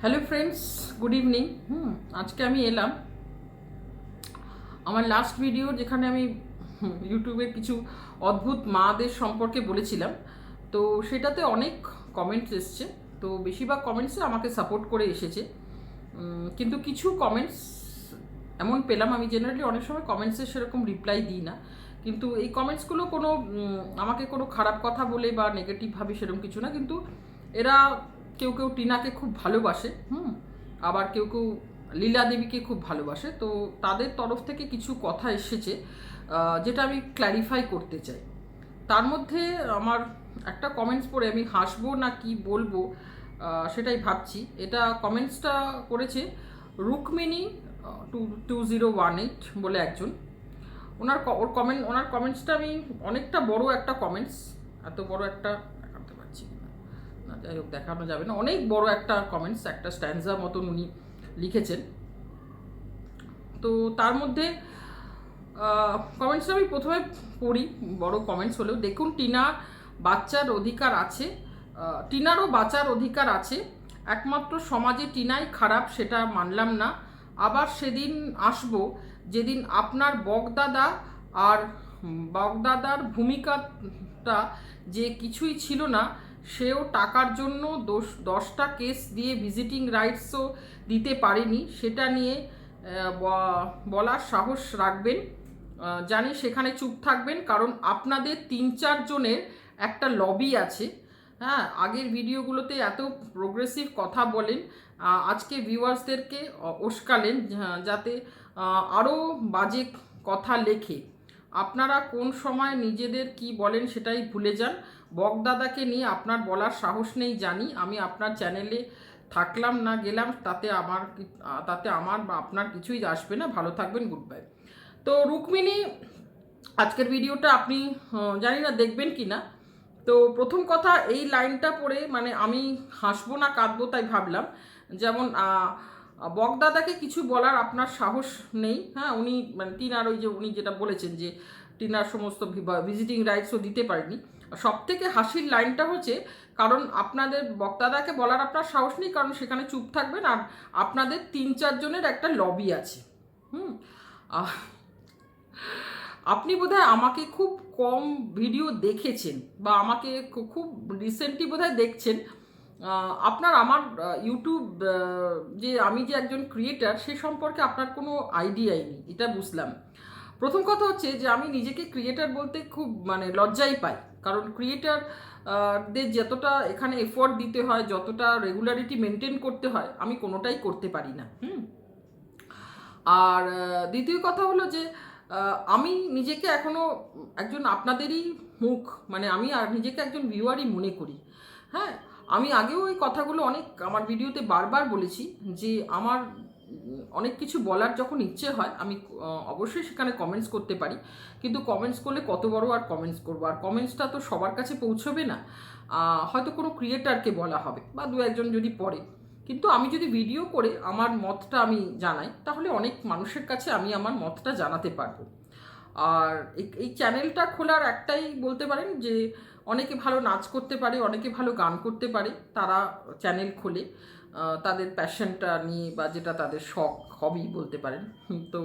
Hello friends good evening hmm আজকে আমি এলাম। আমার লাস্ট ভিডিও যেখানে আমি ইউটিউবের কিছু অদ্ভুত মাদের সম্পর্কে বলেছিলাম। তো সেটাতে অনেক কমেন্টস এসছে। তো বেশিরভাগ কমেন্টসে আমাকে সাপোর্ট করে এসেছে। কিন্তু কিছু কমেন্টস এমন পেলাম আমি জেনারেলি অনেক সময় কমেন্টসে সেরকম রিপ্লাই দিই না। কিন্তু এই কমেন্টসগুলো কোনো আমাকে কোনো খারাপ কথা বলে বা নেগেটিভভাবে সেরকম কিছু না। কিন্তু এরা কেউ কেউ টিনাকে খুব ভালোবাসে, হুম, আবার কেউ কেউ লীলা দেবীকে খুব ভালোবাসে। তো তাদের তরফ থেকে কিছু কথা এসেছে যেটা আমি ক্ল্যারিফাই করতে চাই। তার মধ্যে আমার একটা কমেন্টস পড়ে, আমি হাসবো না কি বলব সেটাই ভাবছি। এটা কমেন্টসটা করেছে Rukmini two two zero one eight বলে একজন। ওনার ওর কমেন্ট ওনার কমেন্টসটা আমি অনেকটা বড় একটা কমেন্টস এত বড় একটা না, যাই হোক, দেখানো যাবে না। অনেক বড় একটা কমেন্টস একটা স্ট্যান্ডা মতন উনি লিখেছেন। তো তার মধ্যে কমেন্টসটা আমি প্রথমে পড়ি, বড় কমেন্টস হলেও। দেখুন, টিনা বাচ্চার অধিকার আছে। টিনারও বাঁচার অধিকার আছে। একমাত্র সমাজে টিনাই খারাপ, সেটা মানলাম না। আবার সেদিন আসব, যেদিন আপনার বগদাদা আর বগদাদার ভূমিকাটা যে কিছুই ছিল না সেও টাকার জন্য দোষ, দশটা কেস দিয়ে ভিজিটিং রাইটসও দিতে পারেনি। সেটা নিয়ে বলার সাহস রাখবেন। জানি সেখানে চুপ থাকবেন, কারণ আপনাদের তিন চারজনের একটা লবি আছে। হ্যাঁ আগের ভিডিওগুলোতে এত প্রোগ্রেসিভ কথা বলেন আজকে ভিউয়ার্সদেরকে উস্কালেন যা- যাতে আরও বাজে কথা লেখে। আপনারা কোন সময় নিজেদের কি বলেন সেটাই ভুলে যান। বকদাদাকে নিয়ে আপনার বলার সাহস নেই জানি। আমি আপনার চ্যানেলে থাকলাম না, গেলাম, তাতে আমার তাতে আমার বা আপনার কিছুই আসবে না। ভালো থাকবেন, গুড বাই। তো রুক্মিণী, আজকের ভিডিওটা আপনি জানি না দেখবেন কি না। তো প্রথম কথা, এই লাইনটা পড়ে মানে আমি হাসবো না, কাঁদবো তাই ভাবলাম। যেমন বকদাদাকে কিছু বলার আপনার সাহস নেই। হ্যাঁ উনি মানে টিনার ওই যে উনি যেটা বলেছেন যে টিনার সমস্ত ভিজিটিং রাইটসও দিতে পারেনি। সব থেকে হাসির লাইনটা হচ্ছে, কারণ আপনাদের বক্তাদাকে বলার আপনার সাহস নেই, কারণ সেখানে চুপ থাকবেন আর আপনাদের তিন চারজনের একটা লবি আছে। হুম? আপনি বোধহয় আমাকে খুব কম ভিডিও দেখেছেন বা আমাকে খুব রিসেন্টলি বোধহয় দেখছেন। আপনার আমার ইউটিউব যে আমি যে একজন ক্রিয়েটার সে সম্পর্কে আপনার কোনো আইডিয়াই নেই, এটা বুঝলাম। প্রথম কথা হচ্ছে যে আমি নিজেকে ক্রিয়েটার বলতে খুব মানে লজ্জাই পাই। কারণ ক্রিয়েটার দের যতটা এখানে এফোর্ট দিতে হয়, যতটা রেগুলারিটি মেনটেন করতে হয়, আমি কোনোটাই করতে পারি না, হুম? আর দ্বিতীয় কথা হলো যে আমি নিজেকে এখনও একজন আপনাদেরই মুখ মানে আমি আর নিজেকে একজন ভিউয়ারই মনে করি হ্যাঁ? আমি আগেও এই কথাগুলো অনেক আমার ভিডিওতে বারবার বলেছি যে, আমার অনেক কিছু বলার যখন ইচ্ছে হয়, আমি অবশ্যই সেখানে কমেন্টস করতে পারি। কিন্তু কমেন্টস করলে কত বড় আর কমেন্টস করব? আর কমেন্টসটা তো সবার কাছে পৌঁছবে না। হয়তো কোনো ক্রিয়েটারকে বলা হবে বা দু একজন যদি পড়ে। কিন্তু আমি যদি ভিডিও করে আমার মতটা আমি জানাই, তাহলে অনেক মানুষের কাছে আমি আমার মতটা জানাতে পারব। আর এই- চ্যানেলটা খোলার একটাই বলতে পারেন যে, অনেকে ভালো নাচ করতে পারে, অনেকে ভালো গান করতে পারে, তারা চ্যানেল খোলে। তাদের প্যাশনটা নিয়ে বা যেটা তাদের শখ হবি বলতে পারেন। তো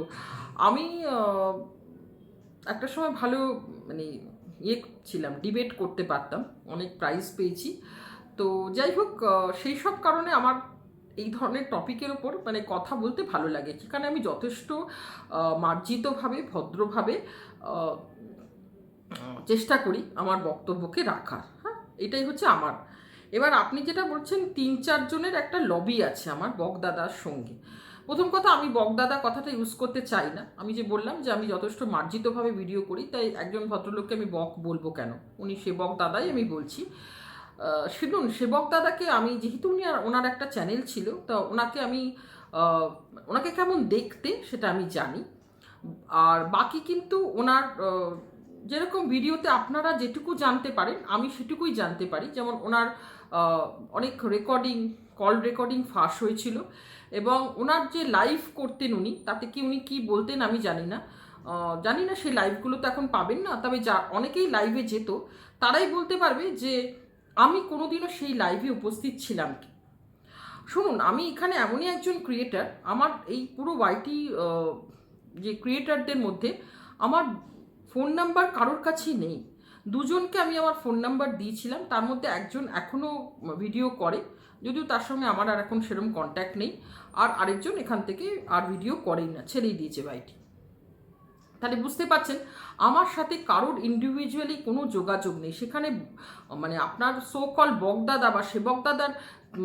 আমি একটা সময় ভালো মানে ইয়ে ছিলাম ডিবেট করতে পারতাম, অনেক প্রাইজ পেয়েছি। তো যাই হোক সেই সব কারণে আমার এই ধরনের টপিকের ওপর মানে কথা বলতে ভালো লাগে। সেখানে আমি যথেষ্ট মার্জিতভাবে, ভদ্রভাবে চেষ্টা করি আমার বক্তব্যকে রাখার। হ্যাঁ এটাই হচ্ছে আমার এবার আপনি যেটা বলছেন, তিন চারজনের একটা লবি আছে আমার বকদাদার সঙ্গে। প্রথম কথা, আমি বকদাদা কথাটা ইউজ করতে চাই না। আমি যে বললাম যে আমি যথেষ্ট মার্জিতভাবে ভিডিও করি, তাই একজন ভদ্রলোককে আমি বক বলব কেন? উনি সেবক দাদাই আমি বলছি। শুনুন সেবক দাদাকে আমি, যেহেতু উনি আর ওনার একটা চ্যানেল ছিল, তা ওনাকে আমি ওনাকে কেমন দেখতে সেটা আমি জানি। আর বাকি কিন্তু ওনার যেরকম ভিডিওতে আপনারা যেটুকু জানতে পারেন, আমি সেটুকুই জানতে পারি। যেমন ওনার অনেক রেকর্ডিং কল রেকর্ডিং ফাঁস হয়েছিল এবং ওনার যে লাইভ করতেন উনি, তাতে কি উনি কি বলতেন আমি জানি না। জানি না সেই লাইভগুলো তো এখন পাবেন না, তবে যা, অনেকেই লাইভে যেত, তারাই বলতে পারবে যে আমি কোনোদিনও সেই লাইভে উপস্থিত ছিলাম কি। শুনুন, আমি এখানে এমনই একজন ক্রিয়েটার আমার এই পুরো ওয়াইটি যে ক্রিয়েটারদের মধ্যে আমার ফোন নাম্বার কারোর কাছেই নেই। দুজনকে আমি আমার ফোন নাম্বার দিয়েছিলাম। তার মধ্যে একজন এখনও ভিডিও করে, যদিও তার সঙ্গে আমার আর এখন সেরকম কন্ট্যাক্ট নেই। আর আরেকজন এখান থেকে আর ভিডিও করেই না, ছেড়েই দিয়েছে ভাইটি। তাহলে বুঝতে পারছেন, আমার সাথে কারোর ইন্ডিভিজুয়ালি কোনো যোগাযোগ নেই। সেখানে মানে আপনার সো কল বগদাদা বা সেবকদাদার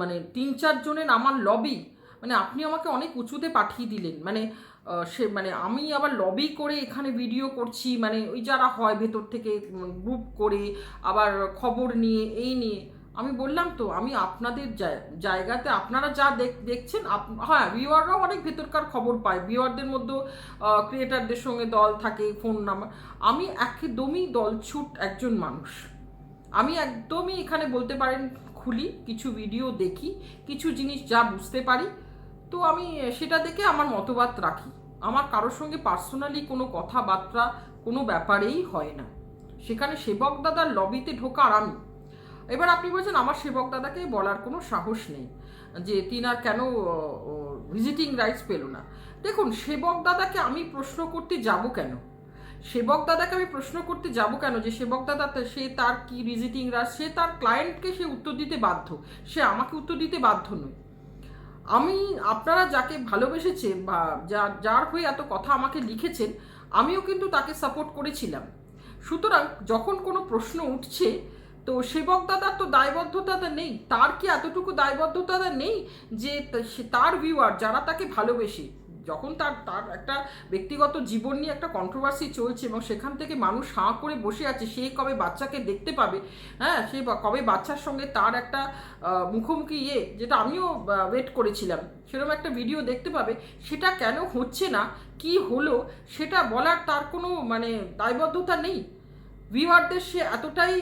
মানে তিন চারজনের আমার লবি মানে আপনি আমাকে অনেক উঁচুতে পাঠিয়ে দিলেন। মানে সে মানে আমি আবার লবি করে এখানে ভিডিও করছি মানে ওই যারা হয় ভেতর থেকে গ্রুপ করে আবার খবর নিয়ে, এই নিয়ে। আমি বললাম তো, আমি আপনাদের জায়- জায়গাতে আপনারা যা দেখ- দেখছেন হ্যাঁ ভিউয়াররাও অনেক ভেতরকার খবর পায়। ভিউয়ারদের মধ্যেও ক্রিয়েটারদের সঙ্গে দল থাকে ফোন নাম্বার আমি একদমই দলছুট একজন মানুষ। আমি একদমই এখানে বলতে পারেন খুলি, কিছু ভিডিও দেখি, কিছু জিনিস যা বুঝতে পারি। তো আমি সেটা দেখে আমার মতবাদ রাখি। আমার কারোর সঙ্গে পার্সোনালি কোনো কথাবার্তা, কোনো ব্যাপারেই হয় না। সেখানে সেবক দাদার লবিতে ঢোকার আমি। এবার আপনি বলছেন, আমার সেবক দাদাকে বলার কোনো সাহস নেই, যে তিনার কেন ভিজিটিং রাইটস পেল না। দেখুন, সেবক দাদাকে আমি প্রশ্ন করতে যাব কেন? সেবক দাদাকে আমি প্রশ্ন করতে যাব কেন? যে সেবক দাদা সে তার কি ভিজিটিং রাইটস সে তার ক্লায়েন্টকে সে উত্তর দিতে বাধ্য? সে আমাকে উত্তর দিতে বাধ্য নয়। আমি, আপনারা যাকে ভালোবেসেছে বা যার যার হয়ে এত কথা আমাকে লিখেছেন, আমিও কিন্তু তাকে সাপোর্ট করেছিলাম। সুতরাং যখন কোনো প্রশ্ন উঠছে, তো সেবক দাদার তো দায়বদ্ধতা নেই। তার কি এতটুকু দায়বদ্ধতা নেই যে তার ভিউয়ার যারা তাকে ভালোবেসে যখন তার তার একটা ব্যক্তিগত জীবন নিয়ে একটা কন্ট্রোভার্সি চলছে এবং সেখান থেকে মানুষ হাঁ করে বসে আছে, সে কবে বাচ্চাকে দেখতে পাবে? হ্যাঁ সে কবে বাচ্চার সঙ্গে তার একটা মুখোমুখি ইয়ে যেটা আমিও ওয়েট করেছিলাম। সেরকম একটা ভিডিও দেখতে পাবে। সেটা কেন হচ্ছে না? কি হলো? সেটা বলার তার কোনো মানে দায়বদ্ধতা নেই। ভিউয়ারদের সে এতটাই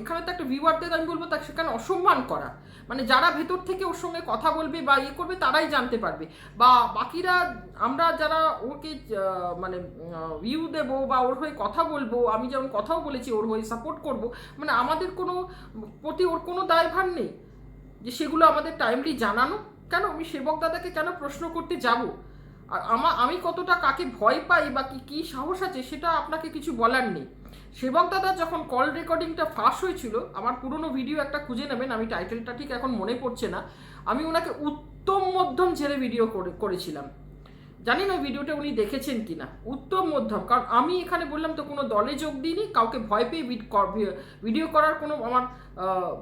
এখানে তো একটা ভিউয়ারদের আমি বলব তাকে সেখানে অসম্মান করা। মানে যারা ভেতর থেকে ওর সঙ্গে কথা বলবে বা ইয়ে করবে, তারাই জানতে পারবে। বা বাকিরা, আমরা যারা ওকে মানে ভিউ দেবো বা ওর হয়ে কথা বলব, আমি যেমন কথাও বলেছি, ওর হয়ে সাপোর্ট করব মানে আমাদের কোনো প্রতি ওর কোনো দায়ভার নেই। যে সেগুলো আমাদের টাইমলি জানানো। কেন? আমি সেবক দাদাকে কেন প্রশ্ন করতে যাব? আর আমা, আমি কতটা কাকে ভয় পাই বা কি, কী সাহস আছে, সেটা আপনাকে কিছু বলার নেই। সেবক দাদা যখন কল রেকর্ডিংটা ফাঁস হয়েছিল, আমার পুরনো ভিডিও একটা খুঁজে নেবেন, আমি টাইটেলটা ঠিক এখন মনে পড়ছে না, আমি ওনাকে উত্তম মধ্যম ছেড়ে ভিডিও করে, করেছিলাম। জানি না ভিডিওটা উনি দেখেছেন কি না উত্তম মধ্যম, কারণ আমি এখানে বললাম তো কোনো দলে যোগ দিইনি, কাউকে ভয় পেয়ে ভিড- ভিডিও করার কোনো আমার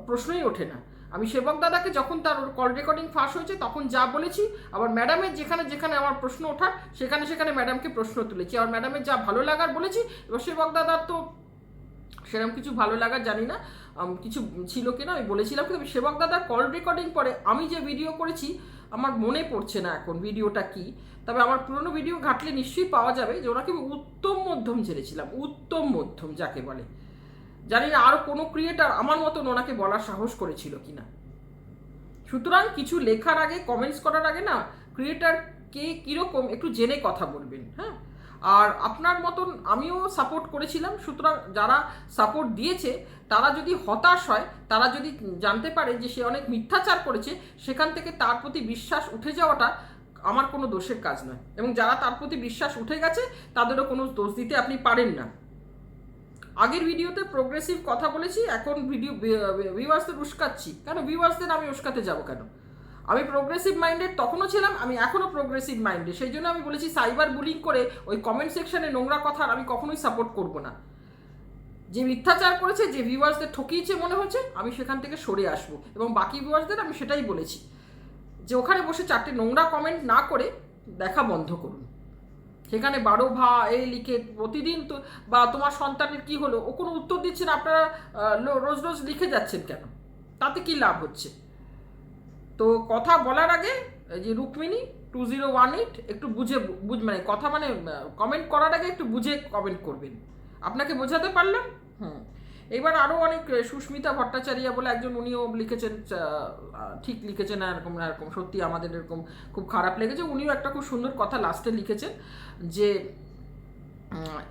প্রশ্নই ওঠে না। আমি সেবক দাদাকে যখন তার কল রেকর্ডিং ফাঁস হয়েছে, তখন যা বলেছি, আবার ম্যাডামের যেখানে যেখানে আমার প্রশ্ন ওঠার, সেখানে সেখানে ম্যাডামকে প্রশ্ন তুলেছি, আর ম্যাডামের যা ভালো লাগার বলেছি, এবার সেবক দাদার তো সেরকম কিছু ভালো লাগার জানি না কিছু ছিল কিনা আমি বলেছিলাম, কিন্তু সেবক দাদার কল রেকর্ডিং পরে আমি যে ভিডিও করেছি, আমার মনে পড়ছে না এখন ভিডিওটা কি। তবে আমার পুরনো ভিডিও ঘাটলে নিশ্চয়ই পাওয়া যাবে যে ওনাকে উত্তম মধ্যম ছেড়েছিলাম উত্তম মধ্যম যাকে বলে। জানি না আরও কোনো ক্রিয়েটার আমার মতন ওনাকে বলার সাহস করেছিল কি না সুতরাং কিছু লেখার আগে কমেন্টস করার আগে না ক্রিয়েটার কে কীরকম একটু জেনে কথা বলবেন হ্যাঁ? আর আপনার মতন আমিও সাপোর্ট করেছিলাম। সুতরাং যারা সাপোর্ট দিয়েছে, তারা যদি হতাশ হয়, তারা যদি জানতে পারে যে সে অনেক মিথ্যাচার করেছে, সেখান থেকে তার প্রতি বিশ্বাস উঠে যাওয়াটা আমার কোনো দোষের কাজ নয়। এবং যারা তার প্রতি বিশ্বাস উঠে গেছে, তাদেরও কোনো দোষ দিতে আপনি পারেন না। আগের ভিডিওতে প্রোগ্রেসিভ কথা বলেছি, এখন ভিডিও ভিউয়ার্সদের উস্কাচ্ছি। কেন? ভিউয়ার্সদের আমি উস্কাতে যাব কেন? আমি প্রোগ্রেসিভ মাইন্ডেড তখনও ছিলাম, আমি এখনও প্রোগ্রেসিভ মাইন্ডে সেই জন্য আমি বলেছি সাইবার বুলিং করে ওই কমেন্ট সেকশনে নোংরা কথা আমি কখনোই সাপোর্ট করব না। যে মিথ্যাচার করেছে, যে ভিউয়ার্সদের ঠকিয়েছে মনে হচ্ছে, আমি সেখান থেকে সরে আসব। এবং বাকি ভিউয়ার্সদের আমি সেটাই বলেছি যে ওখানে বসে চারটে নোংরা কমেন্ট না করে দেখা বন্ধ করুন। সেখানে বারো ভা এই লিখে প্রতিদিন তো বা তোমার সন্তানের কি হলো, ও কোনো উত্তর দিচ্ছেন আপনারা রোজ রোজ লিখে যাচ্ছেন কেন? তাতে কি লাভ হচ্ছে? তো কথা বলার আগে যে Rukmini two zero one eight একটু বুঝে, বুঝ মানে কথা মানে কমেন্ট করার আগে একটু বুঝে কমেন্ট করবেন। আপনাকে বোঝাতে পারলাম? হুম। এবার আরও অনেক সুস্মিতা ভট্টাচার্য বলে একজন উনিও লিখেছেন ঠিক লিখেছেন, এরকম এরকম, সত্যি আমাদের এরকম খুব খারাপ লেগেছে। উনিও একটা খুব সুন্দর কথা লাস্টে লিখেছেন যে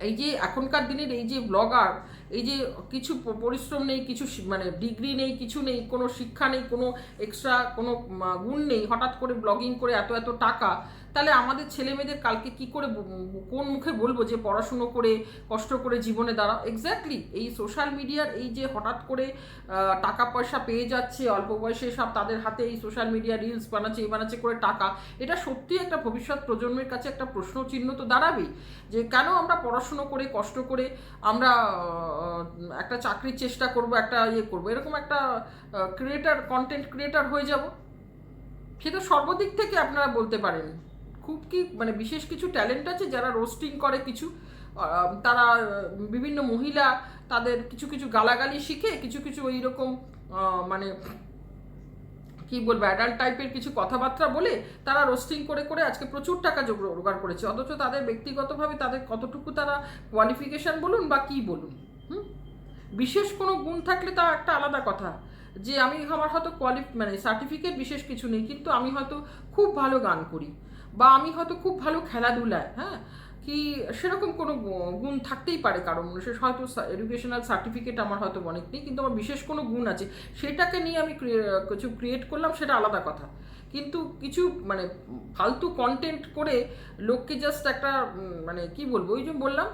এই যে এখনকার দিনের এই যে ব্লগার এই যে কিছু পরিশ্রম নেই, কিছু মানে ডিগ্রি নেই, কিছু নেই, কোনো শিক্ষা নেই, কোনো এক্সট্রা কোনো গুণ নেই, হঠাৎ করে ব্লগিং করে এত এত টাকা তাহলে আমাদের ছেলে মেয়েদের কালকে কি করে কোন মুখে বলব যে পড়াশুনো করে, কষ্ট করে জীবনে দাঁড়াও এক্স্যাক্টলি এই সোশ্যাল মিডিয়ার এই যে হঠাৎ করে টাকা পয়সা পেয়ে যাচ্ছে, অল্প বয়সে সব তাদের হাতে এই সোশ্যাল মিডিয়া রিলস বানাচ্ছে, এই বানাচ্ছে করে টাকা, এটা সত্যি একটা ভবিষ্যৎ প্রজন্মের কাছে একটা প্রশ্ন চিহ্ন তো দাঁড়াবেই, যে কেন আমরা পড়াশুনো করে, কষ্ট করে আমরা একটা চাকরির চেষ্টা করব, একটা ইয়ে করব, এরকম একটা ক্রিয়েটার কন্টেন্ট ক্রিয়েটার হয়ে যাব? সে তো সর্বদিক থেকে আপনারা বলতে পারেন খুব কি মানে বিশেষ কিছু ট্যালেন্ট আছে যারা রোস্টিং করে কিছু? তারা বিভিন্ন মহিলা তাদের কিছু কিছু গালাগালি শিখে, কিছু কিছু ওই রকম মানে কি বলব অ্যাডাল্ট টাইপের কিছু কথাবার্তা বলে তারা রোস্টিং করে করে আজকে প্রচুর টাকা জোগ- জোগাড় করেছে। অথচ তাদের ব্যক্তিগতভাবে তাদের কতটুকু তারা কোয়ালিফিকেশন বলুন বা কি বলুন, হুম? বিশেষ কোনো গুণ থাকলে তা একটা আলাদা কথা, যে আমি আমার হয়তো কোয়ালি মানে সার্টিফিকেট বিশেষ কিছু নেই, কিন্তু আমি হয়তো খুব ভালো গান করি। বা আমি হয়তো খুব ভালো খেলাধুলায় হ্যাঁ? কি সেরকম কোনো গুণ থাকতেই পারে কারণ সে হয়তো এডুকেশনাল সার্টিফিকেট আমার হয়তো অনেক নেই, কিন্তু আমার বিশেষ কোনো গুণ আছে। সেটাকে নিয়ে আমি কিছু ক্রিয়েট করলাম সেটা আলাদা কথা। কিন্তু কিছু মানে ফালতু কন্টেন্ট করে লোককে জাস্ট একটা মানে কি বলব, ওই যে বললাম,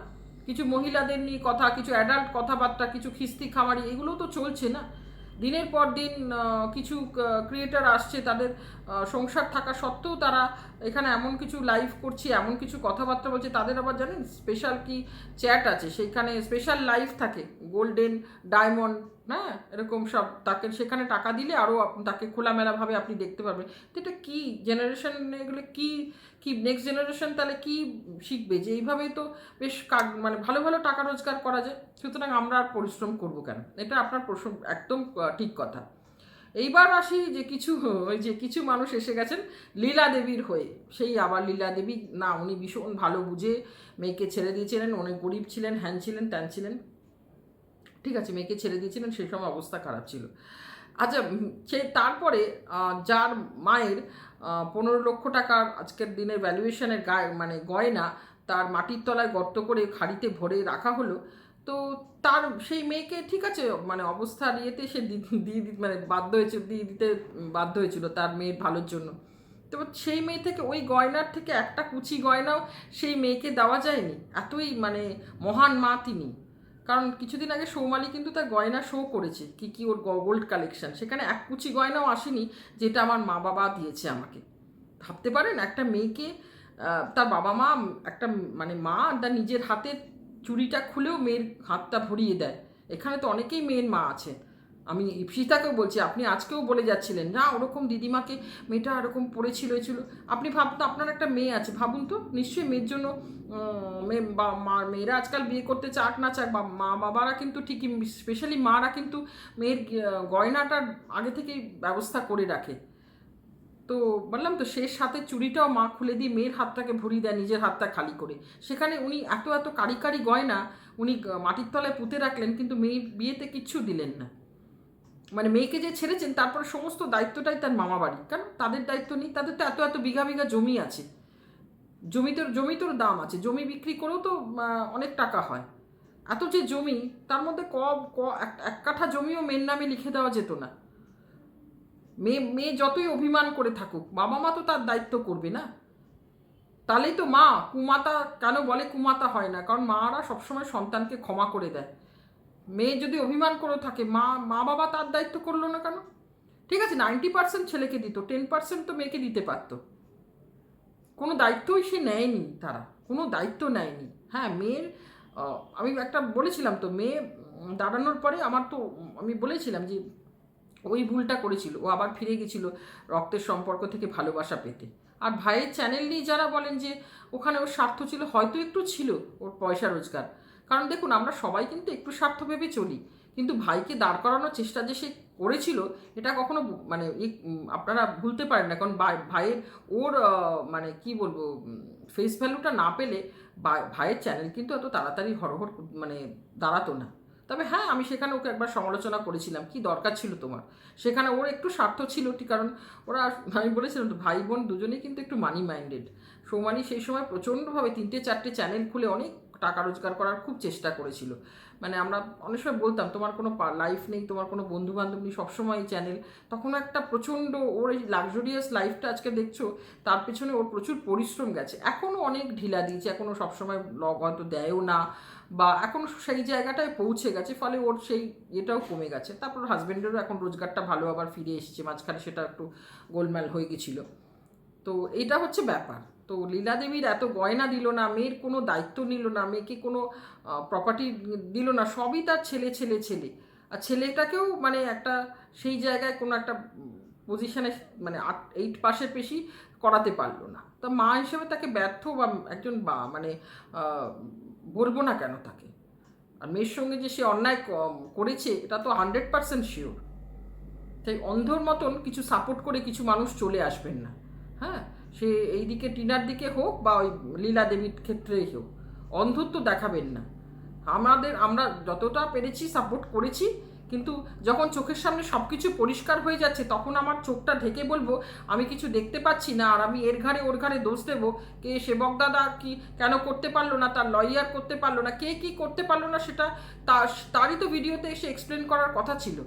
কিছু মহিলাদের নিয়ে কথা, কিছু অ্যাডাল্ট কথাবার্তা, কিছু খিস্তি খামারি, এগুলো তো চলছে না। দিনের পর দিন কিছু ক্রিয়েটার আসছে, তাদের সংসার থাকা সত্ত্বেও তারা এখানে এমন কিছু লাইভ করছে, এমন কিছু কথাবার্তা বলছে, তাদের আবার জানেন স্পেশাল কি চ্যাট আছে, সেইখানে স্পেশাল লাইভ থাকে গোল্ডেন ডায়মন্ড হ্যাঁ এরকম সব তাকে সেখানে টাকা দিলে আরও তাকে খোলামেলাভাবে আপনি দেখতে পারবেন। তো এটা কী জেনারেশন এগুলো কী কী নেক্সট জেনারেশন তাহলে কী শিখবে? যে এইভাবেই তো বেশ মানে ভালো ভালো টাকা রোজগার করা যায়। সুতরাং আমরা আর পরিশ্রম করব কেন? এটা আপনার প্রশ্ন, একদম ঠিক কথা। এইবার আসি যে কিছু, ওই যে কিছু মানুষ এসে গেছেন লীলা দেবীর হয়ে। সেই আবার লীলা দেবী, না, উনি ভীষণ ভালো বুঝে, মেয়েকে ছেড়ে দিয়েছিলেন, অনেক গরিব ছিলেন, হ্যান ছিলেন, ত্যান ছিলেন। ঠিক আছে, মেয়েকে ছেড়ে দিয়েছিলেন, সেই সময় অবস্থা খারাপ ছিল। আচ্ছা সে তারপরে যার মায়ের পনেরো লক্ষ টাকার আজকের দিনের ভ্যালুয়েশনের গায়ে মানে গয়না তার মাটির তলায় গর্ত করে খাড়িতে ভরে রাখা হলো। তো তার সেই মেয়েকে ঠিক আছে মানে অবস্থার ইয়েতে সে দিয়ে মানে বাধ্য হয়েছে, দিয়ে দিতে বাধ্য হয়েছিল তার মেয়ের ভালোর জন্য। তো সেই মেয়ে থেকে ওই গয়নার থেকে একটা কুচি গয়নাও সেই মেয়েকে দেওয়া যায়নি। এতই মানে মহান মা তিনি। কারণ কিছুদিন আগে সৌমালি কিন্তু তার গয়না শো করেছে, কি কি ওর গোল্ড কালেকশন সেখানে এক কুচি গয়নাও আসেনি, যেটা আমার মা বাবা দিয়েছে আমাকে। ভাবতে পারেন, একটা মেয়েকে তার বাবা মা, একটা মানে মা তার নিজের হাতে চুড়িটা খুলেও মেয়ের হাতটা ভরিয়ে দেয়। এখানে তো অনেকেই মেয়ের মা আছে আমি ইপসিতাকেও বলছি, আপনি আজকেও বলে যাচ্ছিলেন, না, ওরকম দিদিমাকে মেয়েটা এরকম পড়েছিল ছিল আপনি ভাবতো আপনার একটা মেয়ে আছে, ভাবুন তো, নিশ্চয়ই মেয়ের জন্য মেয়ে বা মা, মেয়েরা আজকাল বিয়ে করতে চাক না চাক, বা মা বাবারা কিন্তু ঠিকই, স্পেশালি মারা কিন্তু মেয়ের গয়নাটার আগে থেকেই ব্যবস্থা করে রাখে। তো বললাম তো শেষ হাতে চুড়িটাও মা খুলে দিয়ে মেয়ের হাতটাকে ভরিয়ে দেয়, নিজের হাতটা খালি করে। সেখানে উনি এত এত কারি কারি গয়না উনি মাটির তলায় পুঁতে রাখলেন, কিন্তু মেয়ের বিয়েতে কিচ্ছু দিলেন না। মানে মেয়েকে যে ছেড়েছেন, তারপরে সমস্ত দায়িত্বটাই তার মামা বাড়ি কারণ তাদের দায়িত্ব নেই, তাদের তো এত এত বিঘা বিঘা জমি আছে। জমি তোর জমি তোর দাম আছে। জমি বিক্রি করেও তো অনেক টাকা হয়। এত যে জমি, তার মধ্যে ক ক এক- কাঠা জমিও মেয়ের নামে লিখে দেওয়া যেত না। মেয়ে মেয়ে যতই অভিমান করে থাকুক, বাবা মা তো তার দায়িত্ব করবে না। তাহলেই তো মা, কুমাতা কেন বলে কুমাতা হয় না? কারণ মারা সবসময় সন্তানকে ক্ষমা করে দেয়। মেয়ে যদি অভিমান করে থাকে, মা মা বাবা তার দায়িত্ব করল না কেন? ঠিক আছে নাইনটি পার্সেন্ট ছেলেকে দিত টেন পার্সেন্ট তো মেয়েকে দিতে পারতো। কোনো দায়িত্বই সে নেয়নি তারা, কোনো দায়িত্ব নেয়নি। হ্যাঁ মেয়ের আমি একটা বলেছিলাম তো, মেয়ে দাঁড়ানোর পরে আমার তো, আমি বলেছিলাম যে, ওই ভুলটা করেছিল, ও আবার ফিরে গেছিল রক্তের সম্পর্ক থেকে ভালোবাসা পেতে। আর ভাইয়ের চ্যানেল নিয়ে যারা বলেন যে, ওখানে ওর স্বার্থ ছিল, হয়তো একটু ছিল, ওর পয়সা রোজগার। কারণ দেখুন, আমরা সবাই কিন্তু একটু স্বার্থ ভেবে চলি। কিন্তু ভাইকে দাঁড় করানোর চেষ্টা যে সে করেছিল, এটা কখনো মানে আপনারা ভুলতে পারেন না। কারণ ভাই- ভাইয়ের ওর মানে কি বলব ফেস ভ্যালুটা না পেলে ভাইয়ের চ্যানেল কিন্তু এত তাড়াতাড়ি হরহর মানে দাঁড়াতো না। তবে হ্যাঁ আমি সেখানে ওকে একবার সমালোচনা করেছিলাম, কি দরকার ছিল তোমার? সেখানে ওর একটু স্বার্থ ছিল ঠিক কারণ ওরা, আমি বলেছিলাম তো ভাই বোন দুজনেই কিন্তু একটু মানি মাইন্ডেড সৌমানি সেই সময় প্রচণ্ডভাবে তিনটে চারটে চ্যানেল খুলে অনেক টাকা রোজগার করার খুব চেষ্টা করেছিল। মানে আমরা অনেক সময় বলতাম, তোমার কোনো লাইফ নেই, তোমার কোনো বন্ধু বান্ধব নেই, সবসময় এই চ্যানেল তখন একটা প্রচণ্ড ওর এই লাক্সারিয়াস লাইফটা আজকে দেখছ, তার পেছনে ওর প্রচুর পরিশ্রম গেছে। এখনও অনেক ঢিলা দিয়েছে এখনও সবসময় ব্লগ হয়তো দেয়ও না, বা এখন সেই জায়গাটায় পৌঁছে গেছে, ফলে ওর সেই এটাও কমে গেছে। তারপর হাজব্যান্ডেরও এখন রোজগারটা ভালো আবার ফিরে এসেছে, মাঝখানে সেটা একটু গোলমাল হয়ে গেছিল। তো এটা হচ্ছে ব্যাপার। তো লীলা দেবীর এত গয়না দিল না, মেয়ের কোনো দায়িত্ব নিল না, মেয়েকে কোনো প্রপার্টি দিল না, সবই তার ছেলে ছেলে ছেলে। আর ছেলেটাকেও মানে একটা সেই জায়গায় কোনো একটা পজিশনে মানে এইট পাশের বেশি করাতে পারল না। তা মা হিসেবে তাকে ব্যর্থ বা একজন বা মানে বলব না কেন তাকে? আর মেয়ের সঙ্গে যে সে অন্যায় করেছে, এটা তো হান্ড্রেড পার্সেন্ট শিওর তাই অন্ধর মতন কিছু সাপোর্ট করে কিছু মানুষ চলে আসবেন না। হ্যাঁ? সে এই দিকে টিনার দিকে হোক বা ওই লীলা দেবীর ক্ষেত্রেই হোক, অন্ধত্ব দেখাবেন না। আমাদের, আমরা যতটা পেরেছি সাপোর্ট করেছি, কিন্তু যখন চোখের সামনে সব কিছু পরিষ্কার হয়ে যাচ্ছে, তখন আমার চোখটা ঢেকে বলব, আমি কিছু দেখতে পাচ্ছি না, আর আমি এর ঘাড়ে ওর ঘাড়ে দোষ দেবো, কে সেবক দাদা কি কেন করতে পারল না, তার লয়ার করতে পারল না, কে কি করতে পারল না সেটা তার তারই তো ভিডিওতে এসে এক্সপ্লেন করার কথা ছিল।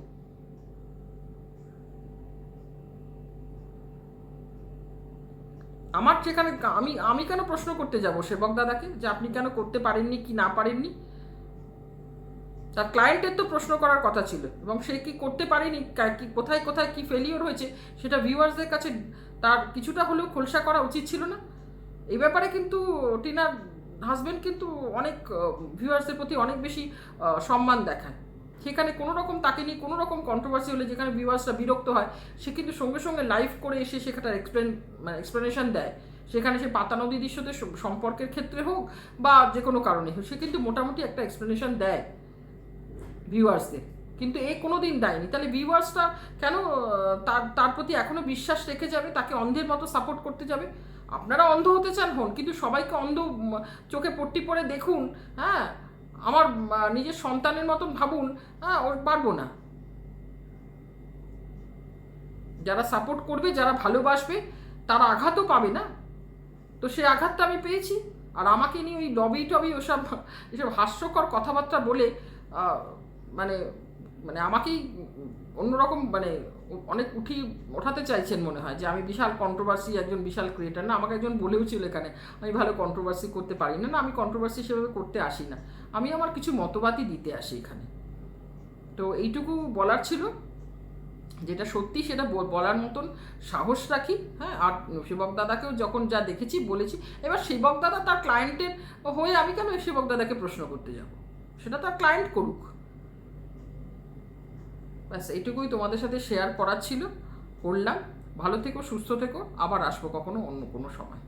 আমার সেখানে আমি আমি কেন প্রশ্ন করতে যাব সেবক দাদাকে? যে আপনি কেন করতে পারেননি কি না পারেননি? তার ক্লায়েন্টের তো প্রশ্ন করার কথা ছিল এবং সে কি করতে পারেনি? কোথায় কোথায় কি ফেলিওর হয়েছে? সেটা ভিউয়ার্সদের কাছে তার কিছুটা হলেও খোলসা করা উচিত ছিল না। এই ব্যাপারে কিন্তু টিনার হাজবেন্ড কিন্তু অনেক ভিউয়ার্সদের প্রতি অনেক বেশি সম্মান দেখায়। সেখানে কোনো রকম তাকে নিয়ে কোনো রকম কন্ট্রোভার্সি হলে যেখানে ভিউয়ার্সরা বিরক্ত হয়, সে কিন্তু সঙ্গে সঙ্গে লাইভ করে এসে সেখানে এক্সপ্লেন মানে এক্সপ্লেনেশন দেয়। সেখানে সে পাতা নদী দৃশ্যতে সম্পর্কের ক্ষেত্রে হোক বা যে কোনো কারণে হোক, সে কিন্তু মোটামুটি একটা এক্সপ্লেনেশন দেয় ভিউয়ার্সদের কিন্তু এ কোনো দিন দেয়নি। তাহলে ভিউয়ার্সটা কেন তার তার প্রতি এখনও বিশ্বাস রেখে যাবে? তাকে অন্ধের মতো সাপোর্ট করতে যাবে? আপনারা অন্ধ হতে চান, হন। কিন্তু সবাইকে অন্ধ চোখে পট্টি পরে দেখুন হ্যাঁ? আমার নিজের সন্তানের মতন ভাবুন হ্যাঁ ওর পারব না। যারা সাপোর্ট করবে, যারা ভালোবাসবে, তারা আঘাতও পাবে না। তো সেই আঘাতটা আমি পেয়েছি, আর আমাকে নিয়ে ওই লবি টবি ওসব, এসব হাস্যকর কথাবার্তা বলে মানে মানে আমাকেই অন্যরকম মানে অনেক উঠি ওঠাতে চাইছেন মনে হয় যে আমি বিশাল কন্ট্রোভার্সি একজন বিশাল ক্রিয়েটার না, আমাকে একজন বলেও ছিল এখানে, আমি ভালো কন্ট্রোভার্সি করতে পারি না না, আমি কন্ট্রোভার্সি সেভাবে করতে আসি না। আমি আমার কিছু মতবাদই দিতে আসি এখানে। তো এইটুকু বলার ছিল। যেটা সত্যি সেটা বল- বলার মতন সাহস রাখি হ্যাঁ আর সেবক দাদাকেও যখন যা দেখেছি, বলেছি, এবার সেবক দাদা তার ক্লায়েন্টের হয়ে আমি কেন সেবক দাদাকে প্রশ্ন করতে যাব? সেটা তার ক্লায়েন্ট করুক। ব্যাস এটুকুই তোমাদের সাথে শেয়ার করার ছিল। করলাম। ভালো থেকো, সুস্থ থেকো। আবার আসব কখনো অন্য কোনো সময়।